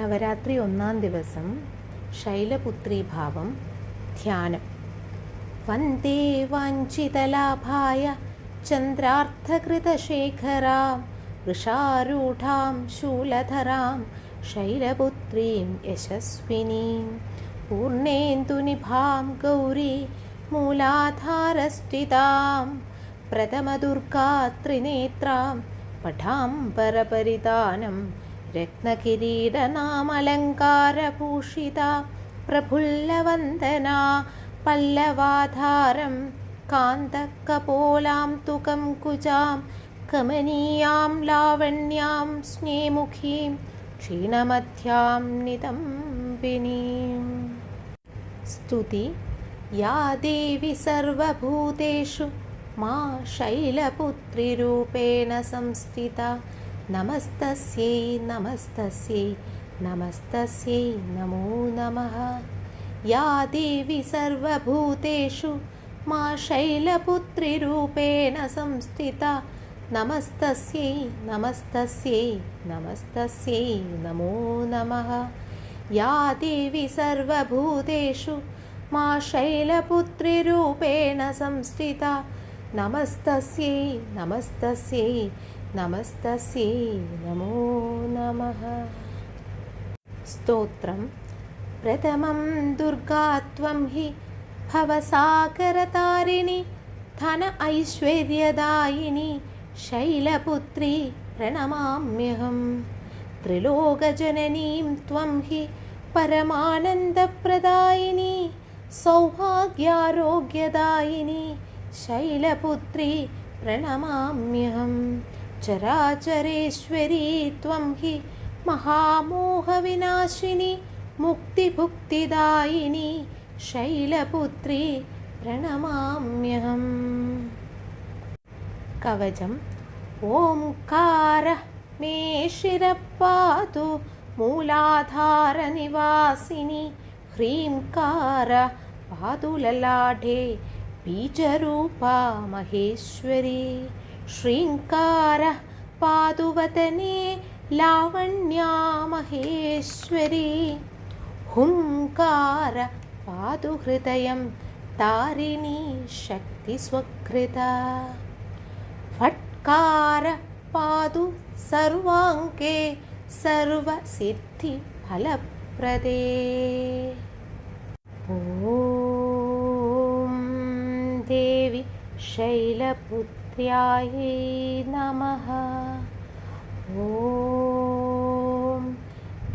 നവരാത്രി ഒന്നാം ദിവസം ശൈലപുത്രീഭാവം ധ്യാനം. വന്ദേ വാഞ്ചിതലാഭായ ചന്ദ്രാർത്ഥകൃതശേഖരാം വൃഷാരൂഢാം ശൂലധരാം ശൈലപുത്രീം യശസ്വിനീം പൂർണേന്ദുനിഭാം ഗൗരി മൂലാധാരസ്ഥിതാം പ്രഥമദുർഗാത്രിനേത്രാം പഠാംബരപരിതാനം रत्नकिरीडनामलङ्कारभूषिता प्रफुल्लवन्दना पल्लवाधारं कान्तकपोलां तुकं कुजां कमनीयां लावण्यां स्नेमुखीं क्षीणमध्यां नितम्बिनीं स्तुति या देवी सर्वभूतेषु मा शैलपुत्रिरूपेण संस्थिता नमस्तस्यै नमस्तस्यै नमस्तस्यै नमो नमः। या देवी सर्वभूतेषु मा शैलपुत्रिरूपेण संस्थिता। नमस्तस्यै नमस्तस्यै नमस्तस्यै नमो नमः। या देवी सर्वभूतेषु मा शैलपुत्रिरूपेण संस्थिता। नमस्तस्यै नमस्तस्यै नमस्तस्यै नमो नमः। स्तोत्रं प्रथमं दुर्गा त्वं हि भवसागरतारिणि धन ऐश्वर्यदायिनि शैलपुत्री प्रणमाम्यहम्। त्रिलोकजननीं त्वं हि परमानन्दप्रदायिनी सौभाग्यारोग्यदायिनी शैलपुत्री प्रणमाम्यहं चराचरेश्वरी त्वं हि महामोहविनाशिनी मुक्तिभुक्तिदायिनी शैलपुत्री प्रणमाम्यहम्। कवचम् ओङ्कारः मे शिरपातु मूलाधारनिवासिनि ह्रीङ्कार ललाढे बीजरूपा महेश्वरी श्रीङ्कारः पातु वदने लावण्या महेश्वरी। हुङ्कार पातु हृदयं तारिणी शक्तिस्वकृता। फट्कार पातु सर्वाङ्के सर्वसिद्धिफलप्रदे। ॐ देवि शैलपुत्र्यायै नमः। ॐ